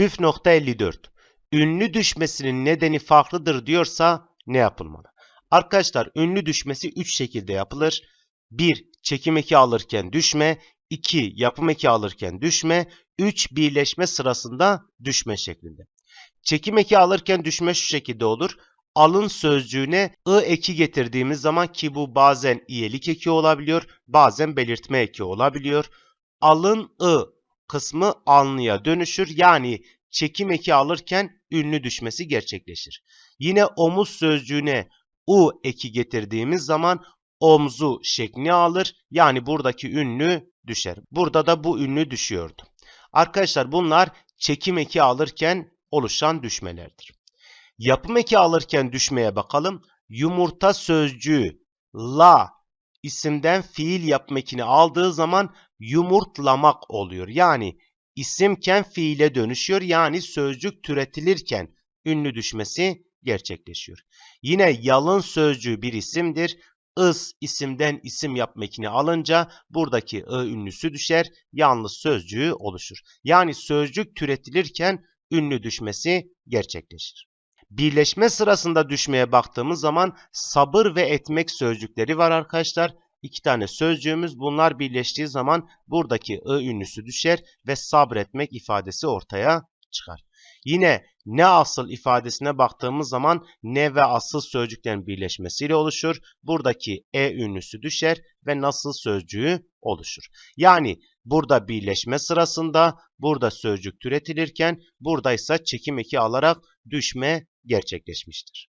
Püf nokta 54. Ünlü düşmesinin nedeni farklıdır diyorsa ne yapılmalı? Arkadaşlar ünlü düşmesi 3 şekilde yapılır. 1. Çekim eki alırken düşme. 2. Yapım eki alırken düşme. 3. Birleşme sırasında düşme şeklinde. Çekim eki alırken düşme şu şekilde olur. Alın sözcüğüne ı eki getirdiğimiz zaman ki bu bazen iyelik eki olabiliyor, bazen belirtme eki olabiliyor. Alın ı kısmı anlıya dönüşür. Yani çekim eki alırken ünlü düşmesi gerçekleşir. Yine omuz sözcüğüne u eki getirdiğimiz zaman omzu şeklini alır. Yani buradaki ünlü düşer. Burada da bu ünlü düşüyordu. Arkadaşlar bunlar çekim eki alırken oluşan düşmelerdir. Yapım eki alırken düşmeye bakalım. Yumurta sözcüğü la isimden fiil yapım ekini aldığı zaman yumurtlamak oluyor. Yani isimken fiile dönüşüyor. Yani sözcük türetilirken ünlü düşmesi gerçekleşiyor. Yine yalın sözcüğü bir isimdir. Is isimden isim yapma ekini alınca buradaki ı ünlüsü düşer, yalnız sözcüğü oluşur. Yani sözcük türetilirken ünlü düşmesi gerçekleşir. Birleşme sırasında düşmeye baktığımız zaman sabır ve etmek sözcükleri var arkadaşlar. İki tane sözcüğümüz bunlar birleştiği zaman buradaki ı ünlüsü düşer ve sabretmek ifadesi ortaya çıkar. Yine ne asıl ifadesine baktığımız zaman ne ve asıl sözcüklerin birleşmesiyle oluşur. Buradaki e ünlüsü düşer ve nasıl sözcüğü oluşur. Yani burada birleşme sırasında burada sözcük türetilirken burada ise çekim eki alarak düşme gerçekleşmiştir.